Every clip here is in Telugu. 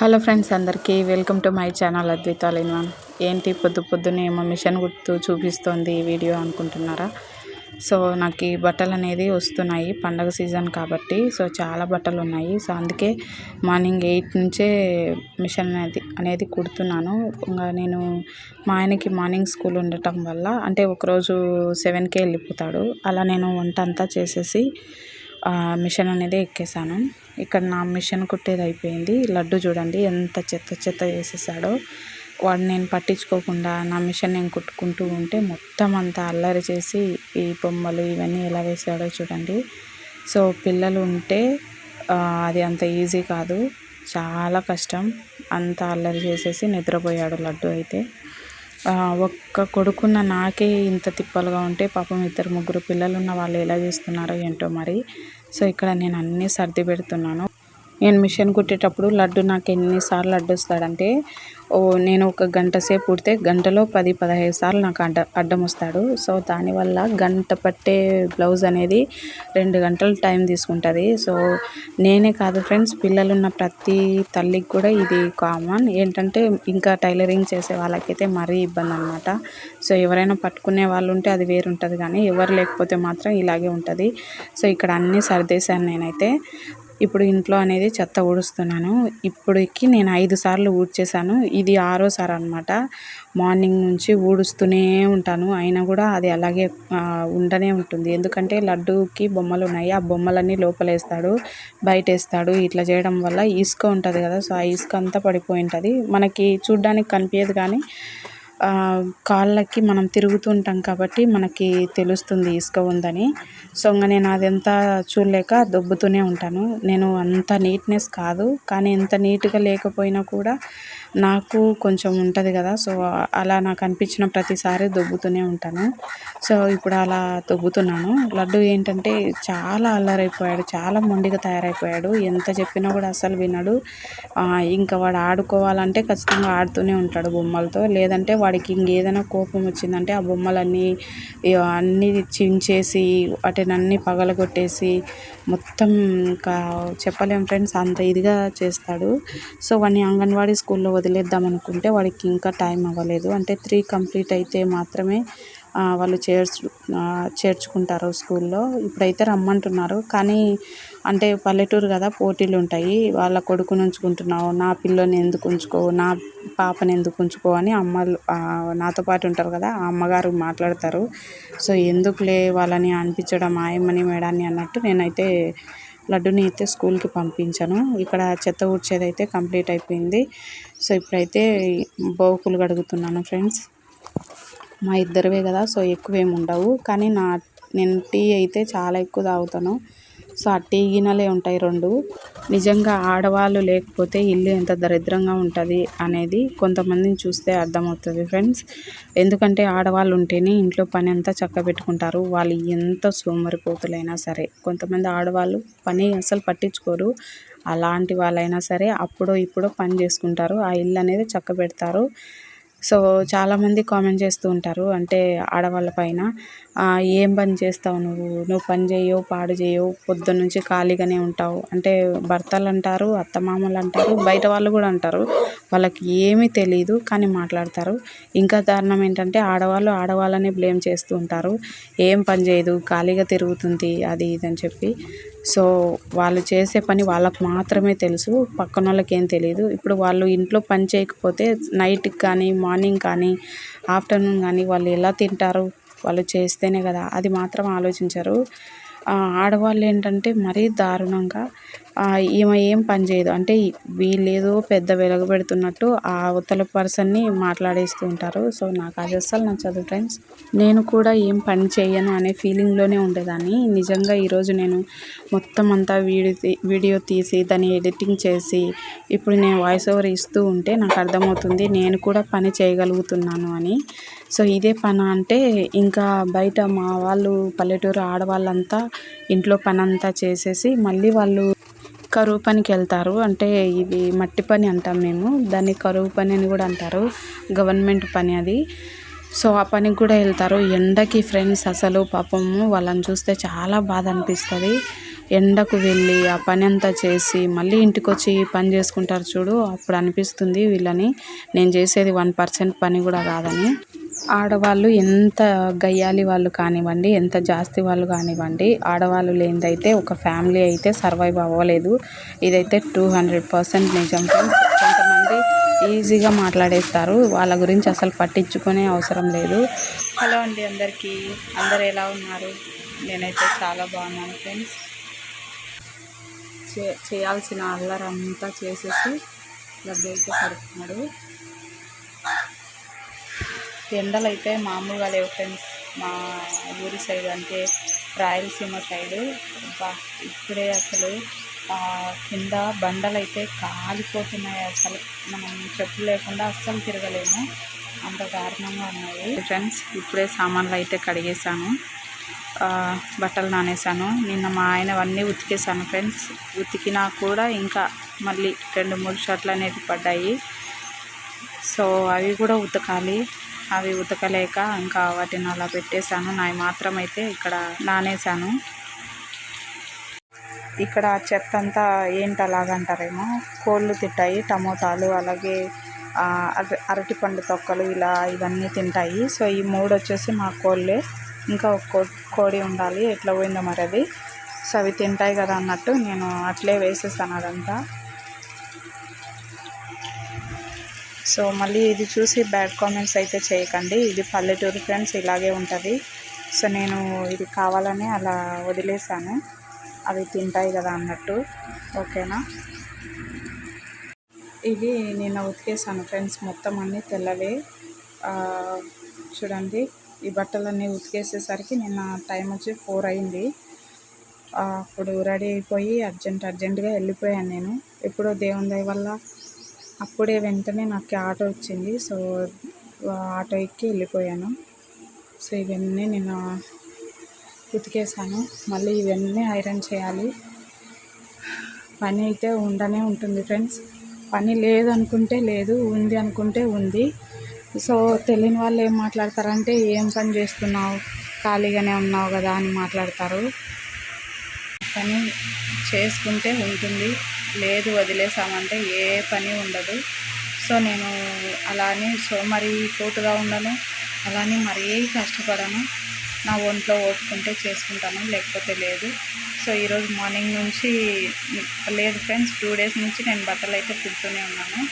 హలో ఫ్రెండ్స్ అందరికీ వెల్కమ్ టు మై ఛానల్ అద్వితాలు ఇన్ వన్ ఏంటి పొద్దు పొద్దున్నే ఏమో మిషన్ గుర్తు చూపిస్తోంది ఈ వీడియో అనుకుంటున్నారా? సో నాకు ఈ బట్టలు అనేది వస్తున్నాయి పండగ సీజన్ కాబట్టి. సో చాలా బట్టలు ఉన్నాయి. సో అందుకే మార్నింగ్ ఎయిట్ నుంచే మిషన్ అనేది అనేది కుడుతున్నాను. ఇంకా నేను మా ఆయనకి మార్నింగ్ స్కూల్ ఉండటం వల్ల అంటే ఒకరోజు సెవెన్కే వెళ్ళిపోతాడు. అలా నేను వంట అంతా చేసేసి మిషన్ అనేది ఎక్కేసాను. ఇక్కడ నా మిషన్ కుట్టేది అయిపోయింది. లడ్డు చూడండి ఎంత చెత్త చెత్త చేసేసాడో. వాడు నేను పట్టించుకోకుండా నా మిషన్ నేను కుట్టుకుంటూ ఉంటే మొత్తం అంతా అల్లరి చేసి ఈ బొమ్మలు ఇవన్నీ ఎలా వేసాడో చూడండి. సో పిల్లలు ఉంటే అది అంత ఈజీ కాదు. చాలా కష్టం. అంత అల్లరి చేసేసి నిద్రపోయాడు లడ్డు అయితే. ఒక్క కొడుకున్న నాకే ఇంత తిప్పలుగా ఉంటే పాపం ఇద్దరు ముగ్గురు పిల్లలు ఉన్న వాళ్ళు ఎలా చేస్తున్నారో ఏంటో మరి. సో ఇక్కడ నేను అన్నీ సర్ది పెడుతున్నాను. నేను మిషన్ కుట్టేటప్పుడు లడ్డు నాకు ఎన్నిసార్లు అడ్డు వస్తాడంటే ఓ నేను ఒక గంట సేపు కుడితే గంటలో పది పదహైదు సార్లు నాకు అడ్డ అడ్డం వస్తాడు. సో దానివల్ల గంట పట్టే బ్లౌజ్ అనేది రెండు గంటలు టైం తీసుకుంటుంది. సో నేనే కాదు ఫ్రెండ్స్ పిల్లలు ఉన్న ప్రతి తల్లికి కూడా ఇది కామన్. ఏంటంటే ఇంకా టైలరింగ్ చేసే వాళ్ళకైతే మరీ ఇబ్బంది అనమాట సో ఎవరైనా పట్టుకునే వాళ్ళు ఉంటే అది వేరు ఉంటుంది కానీ ఎవరు లేకపోతే మాత్రం ఇలాగే ఉంటుంది. సో ఇక్కడ అన్నీ సర్దేశాను నేనైతే. ఇప్పుడు ఇంట్లో అనేది చెత్త ఊడుస్తున్నాను. ఇప్పటికి నేను ఐదు సార్లు ఊడ్చేసాను ఇది ఆరోసారి అనమాట మార్నింగ్ నుంచి ఊడుస్తూనే ఉంటాను. అయినా కూడా అది అలాగే ఉండనే ఉంటుంది. ఎందుకంటే లడ్డూకి బొమ్మలు ఉన్నాయి. ఆ బొమ్మలన్నీ లోపలేస్తాడు బయట వేస్తాడు ఇట్లా చేయడం వల్ల ఇసుక ఉంటుంది కదా. సో ఆ ఇసుక అంతా పడిపోయి ఉంటుంది. మనకి చూడ్డానికి కనిపించదు కానీ కాళ్ళకి మనం తిరుగుతుంటాం కాబట్టి మనకి తెలుస్తుంది ఇసుక ఉందని. సో ఇంకా నేను అదంతా చూడలేక దొబ్బుతూనే ఉంటాను. నేను అంత నీట్నెస్ కాదు. కానీ ఎంత నీట్గా లేకపోయినా కూడా నాకు కొంచెం ఉంటుంది కదా సో అలా నాకు అనిపించిన ప్రతిసారి దొబ్బుతూనే ఉంటాను. సో ఇప్పుడు అలా దొబ్బుతున్నాను. లడ్డు ఏంటంటే చాలా అల్లరైపోయాడు చాలా మొండిగా తయారైపోయాడు. ఎంత చెప్పినా కూడా అస్సలు వినడు. ఇంకా వాడు ఆడుకోవాలంటే ఖచ్చితంగా ఆడుతూనే ఉంటాడు బొమ్మలతో. లేదంటే వాడికి ఇంకేదైనా కోపం వచ్చిందంటే ఆ బొమ్మలన్నీ అన్నీ చించేసి వాటిని అన్నీ పగలగొట్టేసి మొత్తం ఇంకా చెప్పలేం ఫ్రెండ్స్ అంత ఇదిగా చేస్తాడు. సో వాడిని అంగన్వాడీ స్కూల్లో వదిలేద్దాం అనుకుంటే వాడికి ఇంకా టైం అవ్వలేదు. అంటే త్రీ కంప్లీట్ అయితే మాత్రమే వాళ్ళు చేర్చు చేర్చుకుంటారు స్కూల్లో. ఇప్పుడైతే రమ్మంటున్నారు. కానీ అంటే పల్లెటూరు కదా పోటీలు ఉంటాయి. వాళ్ళ కొడుకుని ఉంచుకుంటున్నావు నా పిల్లని ఎందుకు ఉంచుకో నా పాపని ఎందుకు ఉంచుకో అని అమ్మలు నాతో పాటు ఉంటారు కదా ఆ అమ్మగారు మాట్లాడతారు. సో ఎందుకులే వాళ్ళని అనిపించడం ఆయమ్మని మేడాన్ని అన్నట్టు నేనైతే లడ్డుని అయితే స్కూల్కి పంపించాను. ఇక్కడ చెత్త ఊడ్చేది అయితే కంప్లీట్ అయిపోయింది. సో ఇప్పుడైతే బోకులు కడుగుతున్నాను ఫ్రెండ్స్. మా ఇద్దరివే కదా సో ఎక్కువేమి ఉండవు. కానీ నా నేను టీ అయితే చాలా ఎక్కువ తాగుతాను. సో ఆ టీ గిన్నెలే ఉంటాయి రెండు. నిజంగా ఆడవాళ్ళు లేకపోతే ఇల్లు ఎంత దరిద్రంగా ఉంటుంది అనేది కొంతమందిని చూస్తే అర్థమవుతుంది ఫ్రెండ్స్. ఎందుకంటే ఆడవాళ్ళు ఉంటేనే ఇంట్లో పని అంతా చక్క పెట్టుకుంటారు. వాళ్ళు ఎంత సోమరిపోతులైనా సరే. కొంతమంది ఆడవాళ్ళు పని అసలు పట్టించుకోరు. అలాంటి వాళ్ళైనా సరే అప్పుడో ఇప్పుడో పని చేసుకుంటారు. ఆ ఇల్లు అనేది చక్క పెడతారు. సో చాలామంది కామెంట్ చేస్తూ ఉంటారు. అంటే ఆడవాళ్ళ పైన ఏం పని చేస్తావు నువ్వు? నువ్వు పని చేయవు పాడు చేయవు పొద్దున్న నుంచి ఖాళీగానే ఉంటావు. అంటే భర్తలు అంటారు అత్తమామలు అంటారు బయట వాళ్ళు కూడా అంటారు. వాళ్ళకి ఏమీ తెలియదు కానీ మాట్లాడతారు. ఇంకా దారుణం ఏంటంటే ఆడవాళ్ళు ఆడవాళ్ళనే బ్లేమ్ చేస్తూ ఉంటారు. ఏం పని చేయదు ఖాళీగా తిరుగుతుంది అది ఇది అని చెప్పి. సో వాళ్ళు చేసే పని వాళ్ళకు మాత్రమే తెలుసు పక్కన వాళ్ళకి ఏం తెలియదు ఇప్పుడు వాళ్ళు ఇంట్లో పని చేయకపోతే నైట్కి కానీ మార్నింగ్ కానీ ఆఫ్టర్నూన్ కానీ వాళ్ళు ఎలా తింటారు వాళ్ళు చేస్తేనే కదా. అది మాత్రం ఆలోచించరు. ఆడవాళ్ళు ఏంటంటే మరీ దారుణంగా ఈమె ఏం పని చేయదు. అంటే వీళ్ళేదో పెద్ద వెలగబెడుతున్నట్టు ఆ అవతల పర్సన్ని మాట్లాడేస్తూ ఉంటారు. సో నాకు అది అస్సలు నచ్చదు ఫ్రెండ్స్. నేను కూడా ఏం పని చేయను అనే ఫీలింగ్లోనే ఉండేదాన్ని. నిజంగా ఈరోజు నేను మొత్తం అంతా వీడియో వీడియో తీసి దాన్ని ఎడిటింగ్ చేసి ఇప్పుడు నేను వాయిస్ ఓవర్ ఇస్తూ ఉంటే నాకు అర్థమవుతుంది. నేను కూడా పని చేయగలుగుతున్నాను అని. సో ఇదే పని అంటే ఇంకా బయట మా వాళ్ళు పల్లెటూరు ఆడవాళ్ళంతా ఇంట్లో పని అంతా చేసేసి మళ్ళీ వాళ్ళు కరువు పనికి వెళ్తారు. అంటే ఇది మట్టి పని అంటాం మేము. దాన్ని కరువు పని అని కూడా అంటారు. గవర్నమెంట్ పని అది. సో ఆ పనికి కూడా వెళ్తారు. ఎండకి ఫ్రెండ్స్ అసలు పాపము వాళ్ళని చూస్తే చాలా బాధ అనిపిస్తుంది. ఎండకు వెళ్ళి ఆ పని అంతా చేసి మళ్ళీ ఇంటికి వచ్చి పని చేసుకుంటారు చూడు. అప్పుడు అనిపిస్తుంది వీళ్ళని. నేను చేసేది వన్ పర్సెంట్ పని కూడా కాదని. ఆడవాళ్ళు ఎంత గయ్యాలి వాళ్ళు కానివ్వండి ఎంత జాస్తి వాళ్ళు కానివ్వండి ఆడవాళ్ళు లేనిదైతే ఒక ఫ్యామిలీ అయితే సర్వైవ్ అవ్వలేదు. ఇదైతే టూ హండ్రెడ్ పర్సెంట్ నిజం కొంతమంది ఈజీగా మాట్లాడేస్తారు. వాళ్ళ గురించి అసలు పట్టించుకునే అవసరం లేదు. హలో అండి అందరికీ. అందరు ఎలా ఉన్నారు? నేనైతే చాలా బాగున్నాను ఫ్రెండ్స్ చే చేయాల్సిన అల్లరంతా చేసేసి లభ్యత పడుతున్నాడు ఎండలు అయితే మామూలుగా లేవు ఫ్రెండ్స్. మా ఊరి సైడ్ అంటే రాయలసీమ సైడు. బా ఇప్పుడే అసలు కింద బండలు అయితే కాలిపోతున్నాయి అసలు. మనం చెప్పులు లేకుండా అస్సలు తిరగలేము. అంత దారుణంగా ఉన్నాయి. ఫ్రెండ్స్ ఇప్పుడే సామాన్లు అయితే కడిగేసాను బట్టలు నానేసాను నిన్న మా ఆయనవన్నీ ఉతికేసాను ఫ్రెండ్స్. ఉతికినా కూడా ఇంకా మళ్ళీ రెండు మూడు షర్ట్లు అనేవి పడ్డాయి. సో అవి కూడా ఉతకాలి. అవి ఉతకలేక ఇంకా వాటిని అలా పెట్టేశాను. నావి మాత్రం అయితే ఇక్కడ నానేసాను ఇక్కడ చెత్త అంతా ఏంటి అలాగంటారేమో కోళ్ళు తింటాయి టమోటాలు అలాగే అర- అరటిపండు తొక్కలు ఇలా ఇవన్నీ తింటాయి. సో ఈ మూడు వచ్చేసి మా కోళ్ళే. ఇంకా ఒక కో- కోడి ఉండాలి. ఎట్లా పోయిందో మరి అది. సో అవి తింటాయి కదా అన్నట్టు నేను అట్లే వేసేసాను అదంతా. సో మళ్ళీ ఇది చూసి బ్యాడ్ కామెంట్స్ అయితే చేయకండి. ఇది పల్లెటూరు ఫ్రెండ్స్ ఇలాగే ఉంటుంది. సో నేను ఇది కావాలని అలా వదిలేసాను. అవి తింటాయి కదా అన్నట్టు. ఓకేనా? ఇది నేను ఉతికేసాను ఫ్రెండ్స్. మొత్తం అన్నీ తెల్లవే. చూడండి. ఈ బట్టలన్నీ ఉతికేసేసరికి నిన్న టైం వచ్చి ఫోర్ అయింది. అప్పుడు రెడీ అయిపోయి అర్జెంట్ అర్జెంటుగా వెళ్ళిపోయాను నేను. ఎప్పుడో దేవుని దయ వల్ల అప్పుడే వెంటనే నాకు ఆటో వచ్చింది. సో ఆటో ఎక్కి వెళ్ళిపోయాను. సో ఇవన్నీ నేను ఉతికేసాను మళ్ళీ ఇవన్నీ ఐరన్ చేయాలి. పని అయితే ఉండనే ఉంటుంది ఫ్రెండ్స్. పని లేదు అనుకుంటే లేదు ఉంది అనుకుంటే ఉంది. సో తెలియని వాళ్ళు ఏం మాట్లాడతారంటే ఏం పని చేస్తున్నావు? ఖాళీగానే ఉన్నావు కదా అని మాట్లాడతారు. పని చేసుకుంటే ఉంటుంది. లేదు వదిలేసామంటే ఏ పని ఉండదు. సో నేను అలానే సోమరి పోటుగా ఉండను. అలానే మరీ కష్టపడను. నా ఒంట్లో ఓపుకుంటే చేసుకుంటాను లేకపోతే లేదు. సో ఈరోజు మార్నింగ్ నుంచి లేదు ఫ్రెండ్స్ టూ డేస్ నుంచి నేను బట్టలు అయితే కుడుతూనే ఉన్నాను.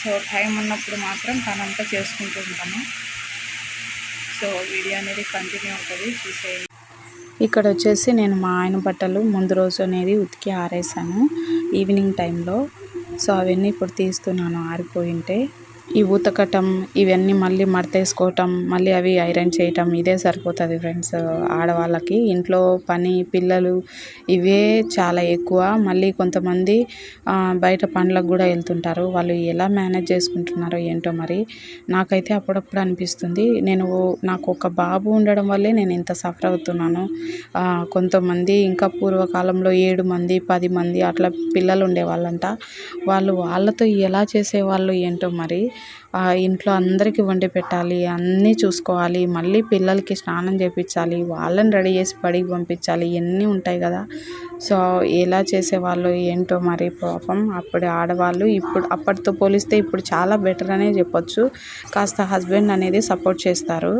సో టైం ఉన్నప్పుడు మాత్రం పనంతా చేసుకుంటూ ఉంటాను. సో వీడియో అనేది కంటిన్యూ అవుతుంది చూసేయండి. ఇక్కడ వచ్చేసి నేను మా ఆయన బట్టలు ముందు రోజు అనేది ఉతికి ఆరేసాను. ఈవినింగ్ టైంలో. సో అవన్నీ ఇప్పుడు తీస్తున్నాను. ఆరిపోయింటే ఈ ఉతకటం ఇవన్నీ మళ్ళీ మడతేసుకోవటం మళ్ళీ అవి ఐరన్ చేయటం ఇదే సరిపోతుంది ఫ్రెండ్స్. ఆడవాళ్ళకి ఇంట్లో పని పిల్లలు ఇవే చాలా ఎక్కువ. మళ్ళీ కొంతమంది బయట పనులకు కూడా వెళ్తుంటారు. వాళ్ళు ఎలా మేనేజ్ చేసుకుంటున్నారో ఏంటో మరి నాకైతే అప్పుడప్పుడు అనిపిస్తుంది. నేను నాకు ఒక బాబు ఉండడం వల్లే నేను ఇంత సఫర్ అవుతున్నాను. కొంతమంది ఇంకా పూర్వకాలంలో ఏడు మంది పది మంది అట్లా పిల్లలు ఉండేవాళ్ళంట. వాళ్ళు వాళ్ళతో ఎలా చేసేవాళ్ళు ఏంటో మరి ఇంట్లో అందరికీ వండి పెట్టాలి అన్నీ చూసుకోవాలి మళ్ళీ పిల్లలకి స్నానం చేయించాలి వాళ్ళని రెడీ చేసి బడికి పంపించాలి ఇవన్నీ ఉంటాయి కదా. సో ఎలా చేసేవాళ్ళు ఏంటో మరి పాపం అప్పుడు ఆడవాళ్ళు ఇప్పుడు అప్పటితో పోలిస్తే ఇప్పుడు చాలా బెటర్ అనే చెప్పొచ్చు. కాస్త హస్బెండ్ అనేది సపోర్ట్ చేస్తారు.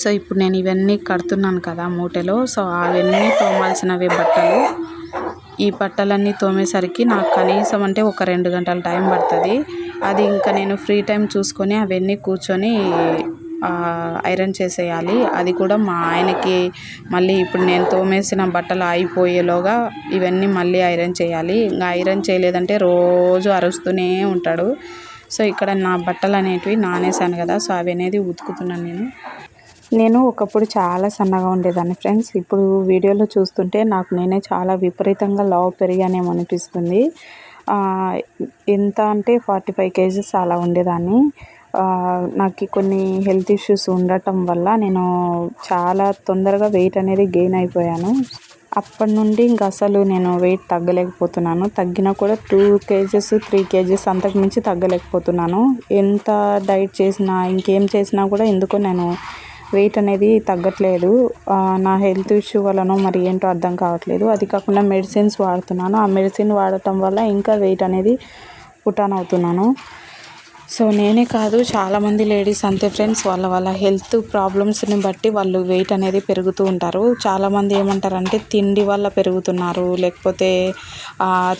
సో ఇప్పుడు నేను ఇవన్నీ కడుతున్నాను కదా మూటలో. సో అవన్నీ తోమాల్సినవి బట్టలు. ఈ బట్టలన్నీ తోమేసరికి నాకు కనీసం అంటే ఒక రెండు గంటల టైం పడుతుంది. అది ఇంకా నేను ఫ్రీ టైం చూసుకొని అవన్నీ కూర్చొని ఐరన్ చేసేయాలి. అది కూడా మా ఆయనకి మళ్ళీ ఇప్పుడు నేను తోమేసిన బట్టలు అయిపోయేలోగా ఇవన్నీ మళ్ళీ ఐరన్ చేయాలి. ఇంకా ఐరన్ చేయలేదంటే రోజు అరుస్తూనే ఉంటాడు. సో ఇక్కడ నా బట్టలు అనేటివి నానేసాను కదా సో అవి అనేది ఉతుకుతున్నాను నేను. నేను ఒకప్పుడు చాలా సన్నగా ఉండేదాన్ని ఫ్రెండ్స్. ఇప్పుడు వీడియోలో చూస్తుంటే నాకు నేనే చాలా విపరీతంగా లావు పెరిగానేమో అనిపిస్తుంది. ఎంత అంటే ఫార్టీ ఫైవ్ కేజీస్ అలా ఉండేదాన్ని. నాకు కొన్ని హెల్త్ ఇష్యూస్ ఉండటం వల్ల నేను చాలా తొందరగా వెయిట్ అనేది గెయిన్ అయిపోయాను. అప్పటి నుండి ఇంకా అసలు నేను వెయిట్ తగ్గలేకపోతున్నాను. తగ్గినా కూడా టూ కేజెస్ త్రీ కేజెస్ అంతకు మించి తగ్గలేకపోతున్నాను. ఎంత డైట్ చేసినా ఇంకేం చేసినా కూడా ఎందుకో నేను వెయిట్ అనేది తగ్గట్లేదు. నా హెల్త్ ఇష్యూ వలన మరి ఏంటో అర్థం కావట్లేదు. అది కాకుండా మెడిసిన్స్ వాడుతున్నాను. ఆ మెడిసిన్ వాడటం వల్ల ఇంకా వెయిట్ అనేది పుటాన్ అవుతున్నాను. సో నేనే కాదు చాలామంది లేడీస్ అంతే ఫ్రెండ్స్. వాళ్ళ వాళ్ళ హెల్త్ ప్రాబ్లమ్స్ని బట్టి వాళ్ళు వెయిట్ అనేది పెరుగుతూ ఉంటారు. చాలామంది ఏమంటారంటే తిండి వల్ల పెరుగుతున్నారు. లేకపోతే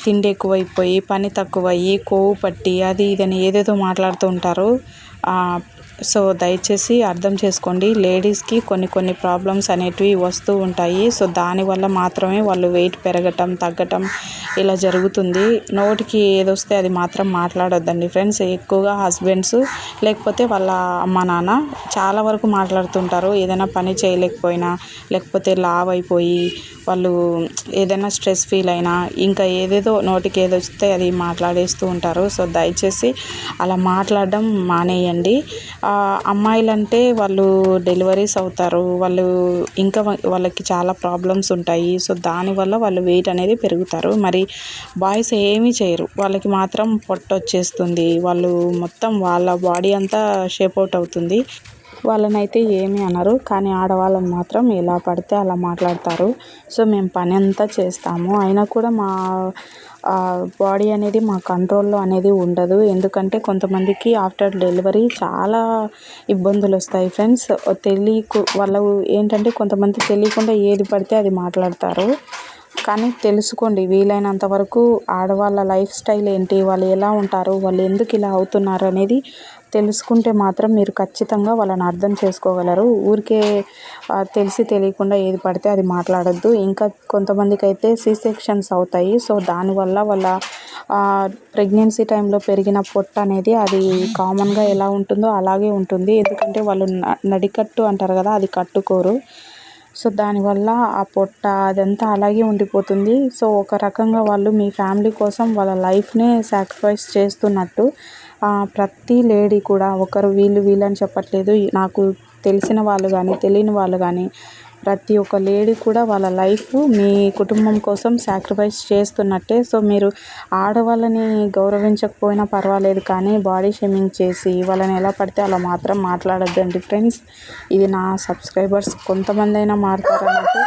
తిండి ఎక్కువైపోయి పని తక్కువయ్యి కొవ్వు పట్టి అది ఇదని ఏదేదో మాట్లాడుతూ ఉంటారు. సో దయచేసి అర్థం చేసుకోండి. లేడీస్కి కొన్ని కొన్ని ప్రాబ్లమ్స్ అనేటివి వస్తూ ఉంటాయి. సో దానివల్ల మాత్రమే వాళ్ళు వెయిట్ పెరగటం తగ్గటం ఇలా జరుగుతుంది. నోటికి ఏదొస్తే అది మాత్రం మాట్లాడొద్దండి. ఫ్రెండ్స్ ఎక్కువగా హస్బెండ్స్ లేకపోతే వాళ్ళ అమ్మ నాన్న చాలా వరకు మాట్లాడుతుంటారు. ఏదైనా పని చేయలేకపోయినా లేకపోతే లావ్ అయిపోయి వాళ్ళు ఏదైనా స్ట్రెస్ ఫీల్ అయినా ఇంకా ఏదేదో నోటికి ఏదొస్తే అది మాట్లాడేస్తూ ఉంటారు. సో దయచేసి అలా మాట్లాడడం మానేయండి. అమ్మాయిలంటే వాళ్ళు డెలివరీస్ అవుతారు. వాళ్ళు ఇంకా వాళ్ళకి చాలా ప్రాబ్లమ్స్ ఉంటాయి. సో దానివల్ల వాళ్ళు వెయిట్ అనేది పెరుగుతారు. మరి బాయ్స్ ఏమీ చేయరు. వాళ్ళకి మాత్రం పొట్ట వచ్చేస్తుంది. వాళ్ళు మొత్తం వాళ్ళ బాడీ అంతా షేప్ అవుట్ అవుతుంది. వాళ్ళనైతే ఏమీ అనరు. కానీ ఆడవాళ్ళని మాత్రం ఎలా పడితే అలా మాట్లాడతారు. సో మేము పని అంతా చేస్తాము. అయినా కూడా మా బాడీ అనేది మా కంట్రోల్లో అనేది ఉండదు. ఎందుకంటే కొంతమందికి ఆఫ్టర్ డెలివరీ చాలా ఇబ్బందులు వస్తాయి ఫ్రెండ్స్. తెలియకు వాళ్ళు ఏంటంటే కొంతమంది తెలియకుండా ఏది పడితే అది మాట్లాడతారు. కానీ తెలుసుకోండి వీలైనంత వరకు ఆడవాళ్ళ లైఫ్ స్టైల్ ఏంటి వాళ్ళు ఎలా ఉంటారు వాళ్ళు ఎందుకు ఇలా అవుతున్నారు అనేది తెలుసుకుంటే మాత్రం మీరు ఖచ్చితంగా వాళ్ళని అర్థం చేసుకోగలరు. ఊరికే తెలిసి తెలియకుండా ఏది పడితే అది మాట్లాడొద్దు. ఇంకా కొంతమందికి అయితే సి సెక్షన్స్ అవుతాయి. సో దానివల్ల వాళ్ళ ప్రెగ్నెన్సీ టైంలో పెరిగిన పొట్ట అనేది అది కామన్గా ఎలా ఉంటుందో అలాగే ఉంటుంది. ఎందుకంటే వాళ్ళు నడికట్టు అంటారు కదా అది కట్టుకోరు. సో దానివల్ల ఆ పొట్ట అదంతా అలాగే ఉండిపోతుంది. సో ఒక రకంగా వాళ్ళు మీ ఫ్యామిలీ కోసం వాళ్ళ లైఫ్నే సాక్రిఫైస్ చేస్తున్నట్టు ప్రతి లేడీ కూడా ఒకరు వీళ్ళు వీళ్ళని చెప్పట్లేదు. నాకు తెలిసిన వాళ్ళు కానీ తెలియని వాళ్ళు కానీ ప్రతి ఒక్క లేడీ కూడా వాళ్ళ లైఫ్ మీ కుటుంబం కోసం సాక్రిఫైస్ చేస్తున్నట్టే. సో మీరు ఆడవాళ్ళని గౌరవించకపోయినా పర్వాలేదు కానీ బాడీ షేమింగ్ చేసి వాళ్ళని ఎలా పడితే అలా మాత్రం మాట్లాడొద్దండి ఫ్రెండ్స్. ఇది నా సబ్స్క్రైబర్స్ కొంతమంది అయినా మారుతారన్నట్టు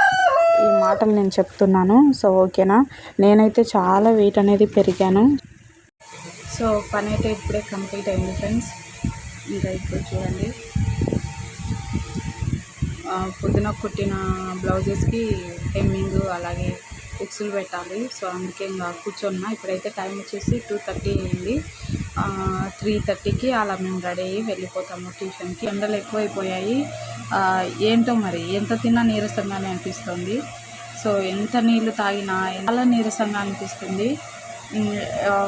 ఈ మాటలు నేను చెప్తున్నాను. సో ఓకేనా? నేనైతే చాలా వెయిట్ అనేది పెరిగాను. సో పని అయితే ఇప్పుడే కంప్లీట్ అయింది ఫ్రెండ్స్. ఇంకా ఇప్పుడు చూడండి. పొద్దున కుట్టిన బ్లౌజెస్కి హెమ్మింగ్ అలాగే బుక్స్లు పెట్టాలి. సో అందుకే ఇంకా కూర్చున్నా. ఇప్పుడైతే టైం వచ్చేసి టూ థర్టీ అయింది. త్రీ థర్టీకి అలా మేము రెడీ అయ్యి వెళ్ళిపోతాము ట్యూషన్కి. ఎండలు ఎక్కువైపోయాయి. ఏంటో మరి ఎంత తిన్నా నీరసంగానే అనిపిస్తుంది. సో ఎంత నీళ్ళు తాగినా చాలా నీరసంగా అనిపిస్తుంది.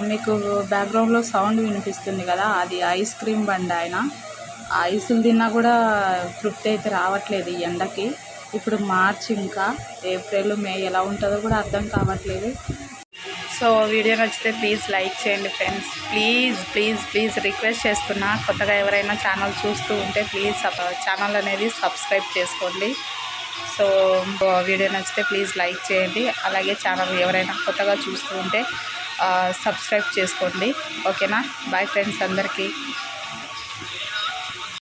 మీకు బ్యాక్గ్రౌండ్లో సౌండ్ వినిపిస్తుంది కదా అది ఐస్ క్రీమ్ బండి ఆయన. ఐసులు తిన్నా కూడా తృప్తి అయితే రావట్లేదు ఈ ఎండకి. ఇప్పుడు మార్చ్ ఇంకా ఏప్రిల్ మే ఎలా ఉంటుందో కూడా అర్థం కావట్లేదు. సో వీడియో నచ్చితే ప్లీజ్ లైక్ చేయండి friends please please please request చేస్తున్నా. కొత్తగా ఎవరైనా ఛానల్ చూస్తూ ఉంటే ప్లీజ్ ఛానల్ అనేది సబ్స్క్రైబ్ చేసుకోండి. సో వీడియో నచ్చితే ప్లీజ్ లైక్ చేయండి. అలాగే ఛానల్ ఎవరైనా కొత్తగా చూస్తూ ఉంటే సబ్స్క్రైబ్ చేసుకోండి. ఓకేనా? బాయ్ ఫ్రెండ్స్ అందరికీ.